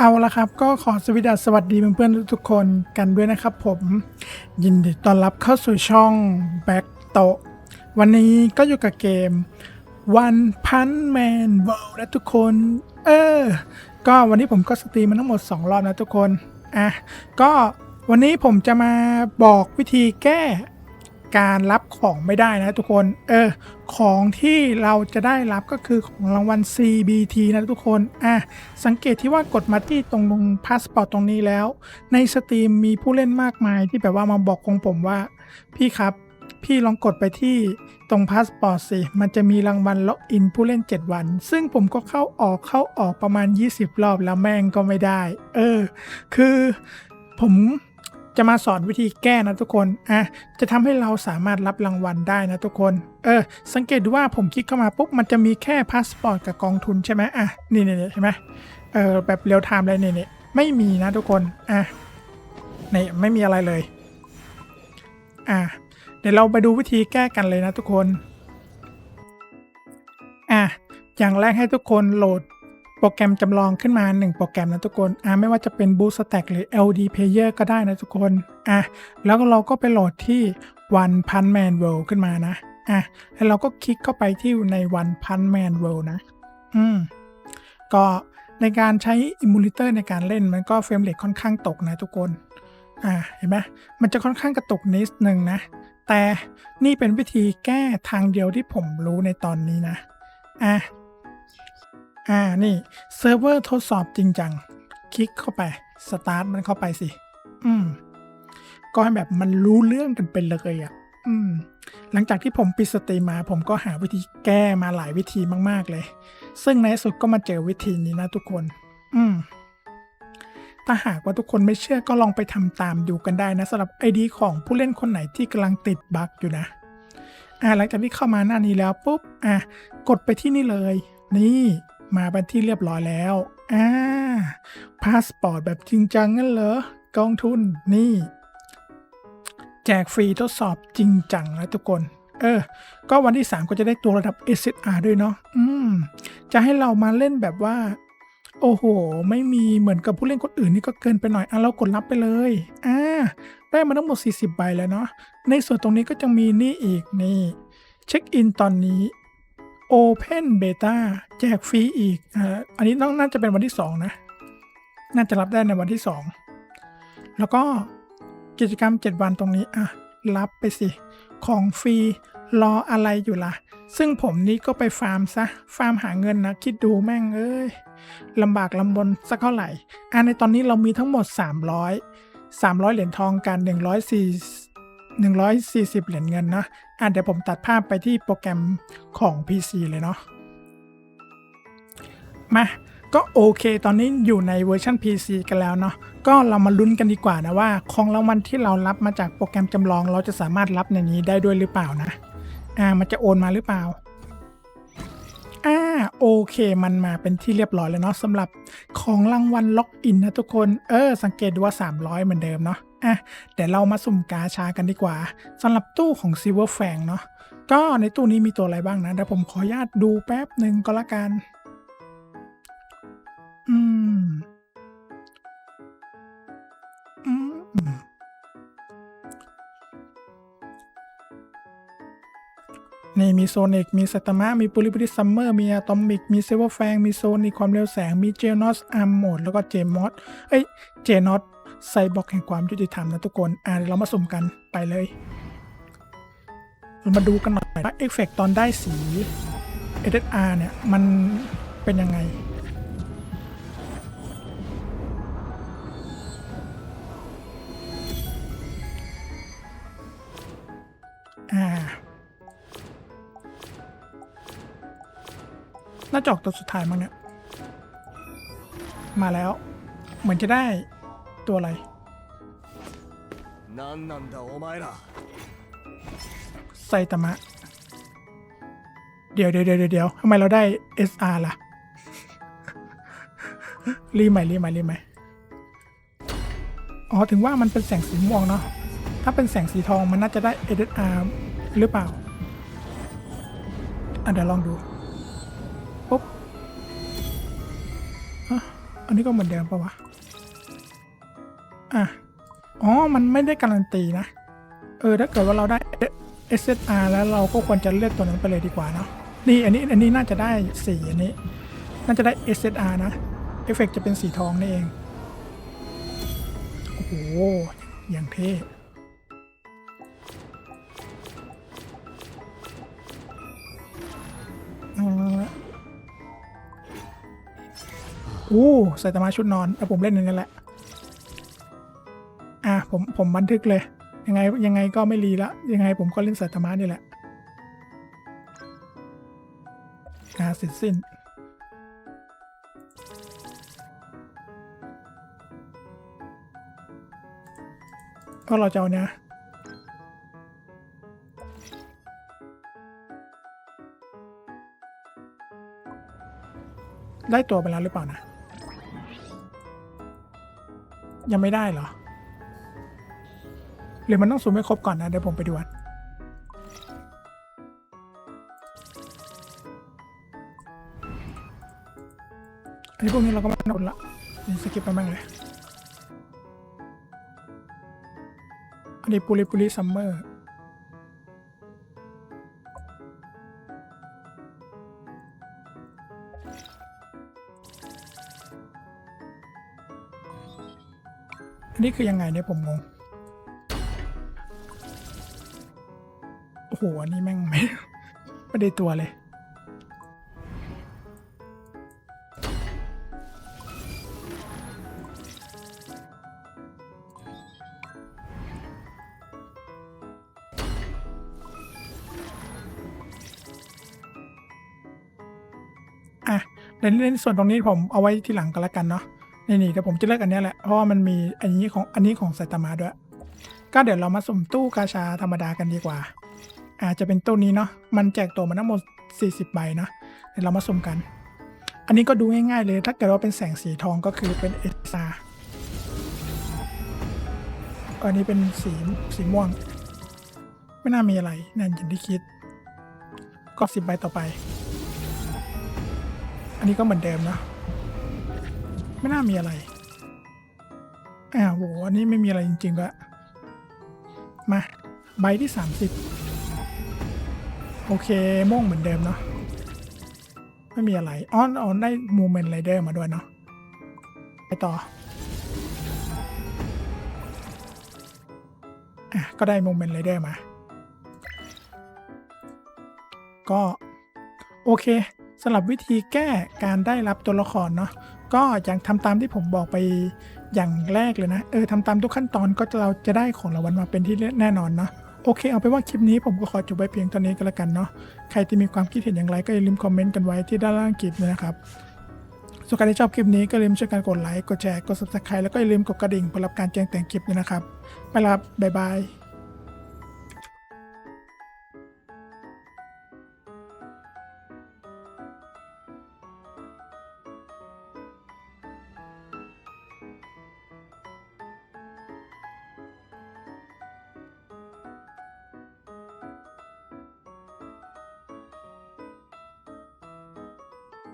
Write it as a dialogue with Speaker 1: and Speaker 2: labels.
Speaker 1: เอาละครับ ก็ขอสวัสดีสวัสดีเพื่อนๆทุกคนกันด้วยนะครับผม ยินดีต้อนรับเข้าสู่ช่อง Back โตวันนี้ก็อยู่กับเกม One Punch Man World นะทุกคน เออ ก็วันนี้ผมก็สตรีมมาทั้งหมด 2 รอบนะทุกคน อะ ก็วันนี้ผมจะมาบอกวิธีแก้ การรับของไม่ได้นะทุกคน เออ ของที่เราจะได้รับก็คือของรางวัล CBT นะทุกคน อะ สังเกตที่ว่ากดมาที่ตรงตรงพาสปอร์ตตรงนี้แล้ว ในสตรีมมีผู้เล่นมากมายที่แบบว่ามาบอกของผมว่า พี่ครับ พี่ลองกดไปที่ตรงพาสปอร์ตสิ มันจะมีรางวัลล็อกอินผู้เล่น 7 วัน ซึ่งผมก็เข้าออกเข้าออกประมาณ 20 รอบแล้วแม่งก็ไม่ได้ เออ คือผม จะมาสอนวิธีแก้นะทุกคนอะจะทำให้เราสามารถรับรางวัลได้นะทุกคนเออสังเกตดูว่าผมคลิกเข้ามาปุ๊บมันจะมีแค่พาสปอร์ตกับกองทุนใช่ไหมอะนี่นี่นี่ใช่ไหมเออแบบเรียลไทม์เลยนี่นี่ไม่มีนะทุกคนอะนี่ไม่มีอะไรเลยอะเดี๋ยวเราไปดูวิธีแก้กันเลยนะทุกคนอะอย่างแรกให้ทุกคนโหลด โปรแกรมจำลองขึ้นมา 1 โปรแกรมนะทุกคนอะไม่ว่าจะเป็น Boost Stack หรือ LD Player ก็ได้นะทุกคนอะแล้วเราก็ไปโหลดที่ One Punch Man World ขึ้นมานะอะแล้วเราก็คลิกเข้าไปที่ใน One Punch Man World นะ อืม ก็ในการใช้ Emulator ในการเล่นมันก็เฟรมเรทค่อนข้างตกนะทุกคน อ่า เห็นไหมมันจะค่อนข้างกระตุกนิดนึงนะ แต่นี่เป็นวิธีแก้ทางเดียวที่ผมรู้ในตอนนี้นะ อะ อ่า นี่เซิร์ฟเวอร์ทดสอบจริงจัง คลิกเข้าไป สตาร์ทมันเข้าไปสิ อืม ก็ให้แบบมันรู้เรื่องกันเป็นเลยอะ อืม หลังจากที่ผมปิดสตรีมมา ผมก็หาวิธีแก้มาหลายวิธีมาก ๆ เลย ซึ่งในที่สุดก็มาเจอวิธีนี้นะทุกคน อืม ถ้าหากว่าทุกคนไม่เชื่อก็ลองไปทำตามดูกันได้นะสำหรับไอดีของผู้เล่นคนไหนที่กำลังติดบั๊กอยู่นะ อ่า หลังจากที่เข้ามาหน้านี้แล้วปุ๊บ อะ กดไปที่นี่เลย นี่ มาเป็นที่เรียบร้อยแล้ว อ่า พาสปอร์ตแบบจริงจังงั้นเหรอ กองทุนนี่ แจกฟรีทดสอบจริงจังนะทุกคน เออ ก็วันที่ 3 ก็จะได้ตัวระดับ SSR ด้วยเนาะ อืม จะให้เรามาเล่นแบบว่า โอ้โห ไม่มีเหมือนกับผู้เล่นคนอื่นนี่ก็เกินไปหน่อย อะเรากดรับไปเลย อ่า ได้มาทั้งหมด 40 ใบแล้วเนาะ ในส่วนตรงนี้ก็จะมีนี่อีกนี่ เช็คอินตอนนี้ Open Beta แจกฟรีอีกอันนี้ต้องน่าจะเป็นวันที่ 2 นะ น่าจะรับได้ในวันที่ 2 แล้วก็กิจกรรม 7 วันตรงนี้อะรับไปสิ ของฟรีรออะไรอยู่ล่ะ ซึ่งผมนี้ก็ไปฟาร์มซะ ฟาร์มหาเงินนะ คิดดูแม่งเอ้ยลำบากลำบนสักเท่าไหร่อะในตอนนี้เรามีทั้งหมด 300 300 เหรียญทองกัน1 4 140 เหรียญเงินนะอะเดี๋ยวผมตัดภาพไปที่โปรแกรมของ PC เลยเนาะมาก็โอเค ตอนนี้อยู่ในเวอร์ชัน PC กันแล้วเนาะก็เรามาลุ้นกันดีกว่านะว่าของรางวัลที่เรารับมาจากโปรแกรมจำลอง เราจะสามารถรับในนี้ได้ด้วยหรือเปล่านะอ่ามันจะโอนมาหรือเปล่าอ่าโอเคมันมาเป็นที่เรียบร้อยแล้วเนาะสำหรับของรางวัลล็อกอินนะทุกคน เออ สังเกตดูว่า 300 เหมือนเดิมเนาะ อะเดี๋ยวเรามาสุ่มกาชากันดีกว่าสำหรับตู้ของ Silver f a n g เนาะก็ในตู้นี้มีตัวอะไรบ้างนะเดี๋ยวผมขออนุญาตดูแป๊บหนึ่งก็แล้วกัน อืมอืมนี่มีโซนิกมีสัตมะมีปุริปุริซัมเมอร์มีอะตอมิก มีเซเวอร์แฟง มีโซนิกความเร็วแสง มีเจนอสอาร์มโหมด แล้วก็เจมอสเอ้ย เจนอส ไซบอร์กแห่งความยุติธรรมนะทุกคน อ่าเดี๋ยวเรามาสุ่มกันไปเลย เรามาดูกันหน่อยว่าเอฟเฟกตอนได้สี SSR เนี่ย มันเป็นยังไง อ่า น่าจะออกตัวสุดท้ายมั้งเนี่ย มาแล้ว เหมือนจะได้ ตัวอะไรไซตามะ เดี๋ยวเดี๋ยวเดี๋ยวเดี๋ยวทำไมเราได้ SR ล่ะ รีใหม่รีใหม่รีใหม่อ๋อ ถึงว่ามันเป็นแสงสีม่วงเนาะ ถ้าเป็นแสงสีทองมันน่าจะได้ SR หรือเปล่าอันเดี๋ยวลองดู ปุ๊บอันนี้ก็เหมือนเดิมปะวะ อะ อ๋อ มันไม่ได้การันตีนะ เออ ถ้าเกิดว่าเราได้ SSR แล้วเราก็ควรจะเลือกตัวนั้นไปเลยดีกว่าเนาะ นี่อันนี้อันนี้น่าจะได้สีอันนี้ น่าจะได้ SSR นะ เอฟเฟกต์จะเป็นสีทองนี่เอง โอ้โห อย่างเท่อ่อโอ้ใส่ตามาชุดนอนแล้วผมเล่นอย่างนั้นแหละ ผมผมบันทึกเลย ยังไงยังไงก็ไม่รีละ ยังไงผมก็เล่นสัตมานี่แหละอ่าเสร็จสิ้น ก็เราจะเอาเนี่ยได้ตัวไปแล้วหรือเปล่านะ ยังไม่ได้เหรอ หรือมันต้องซูมให้ครบก่อนนะ เดี๋ยวผมไปดูอันอันนี้พวกนี้เราก็ไม่ต้องละสกิปไปบ้างเลย อันนี้ปุริปุริซัมเมอร์อันนี้คือยังไงเนี่ยผมงง โหอันนี้แม่งไม่ไม่ได้ตัวเลยอะในในส่วนตรงนี้ผมเอาไว้ที่หลังก็แล้วกันเนาะนี่นี่เดี๋ยวผมจะเลือกอันนี้แหละ เพราะว่ามันมีอันนี้ของอันนี้ของไซตามะด้วย ก็เดี๋ยวเรามาสุ่มตู้กาชาธรรมดากันดีกว่า อาจจะเป็นตู้นี้เนาะมันแจกตัวมาทั้งหมด 40 ใบนะเดี๋ยวเรามาสุ่มกัน อันนี้ก็ดูง่ายๆเลย ถ้าเกิดว่าเป็นแสงสีทองก็คือเป็นเอซาอันนี้เป็นสีสีม่วง ไม่น่ามีอะไรนั่นอย่างที่คิด ก็สิบใบต่อไป อันนี้ก็เหมือนเดิมนะ ไม่น่ามีอะไรอ้าวโหอันนี้ไม่มีอะไรจริงๆก็มา ใบที่สามสิบ โอเคม่วงเหมือนเดิมเนาะไม่มีอะไรอ๋ออ๋อได้มูเมนต์ไรเดอร์มาด้วยเนาะไปต่ออะก็ได้มูเมนต์ไรเดอร์มา ก็โอเคสำหรับวิธีแก้การได้รับตัวละครเนาะก็อย่างทำตามที่ผมบอกไปอย่างแรกเลยนะ เออทำตามทุกขั้นตอนก็จะเราจะได้ของรางวัลมาเป็นที่แน่นอนเนาะ โอเคเอาไปนว่าคลิปนี้ผมก็ขอจบไว้เพียงเท่านี้ก็แล้วกันเนาะใครที่มีความคิดเห็นอย่างไรก็อย่าลืมคอมเมนต์กันไว้ที่ด้านล่างคลิปด้วยนะครับส่วนใครที่ชอบคลิปนี้ก็อย่าลืมช่วยกันกดไลค์กดแชร์กด subscribe แล้วก็อย่าลืมกดกระดิ่งเพื่อรับการแจ้งเตือนคลิปด้วยนะครับไปละครับบ๊ายบาย